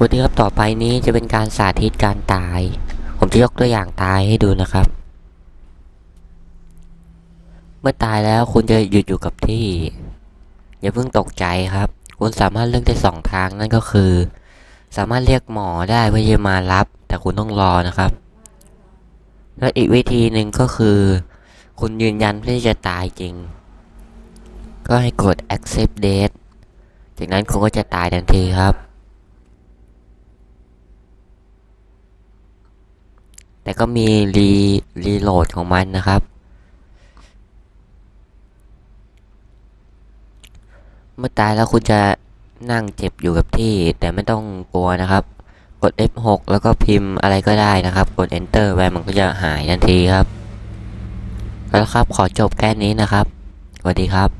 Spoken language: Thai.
วันนี้ครับต่อไปนี้จะเป็นการสาธิตการตาย ผมจะยกตัวอย่างตายให้ดูนะครับ เมื่อตายแล้วคุณจะหยุดอยู่กับที่ อย่าเพิ่งตกใจครับ คุณสามารถเลือกได้สองทางนั่นก็คือ สามารถเรียกหมอได้เพื่อจะมารับ แต่คุณต้องรอนะครับ และอีกวิธีหนึ่งก็คือ คุณยืนยันเพื่อที่จะตายจริง ก็ให้กด accept date จากนั้นคุณก็จะตายทันทีครับ แต่ก็มีรีรีโหลดของมันนะครับ เมื่อตายแล้วคุณจะนั่งเจ็บอยู่กับที่ แต่ไม่ต้องกลัวนะครับ กด F6 แล้วก็พิมพ์อะไรก็ได้นะครับ กด Enter ไปมันก็จะหายทันทีครับ แล้วครับขอจบแค่นี้นะครับ สวัสดีครับ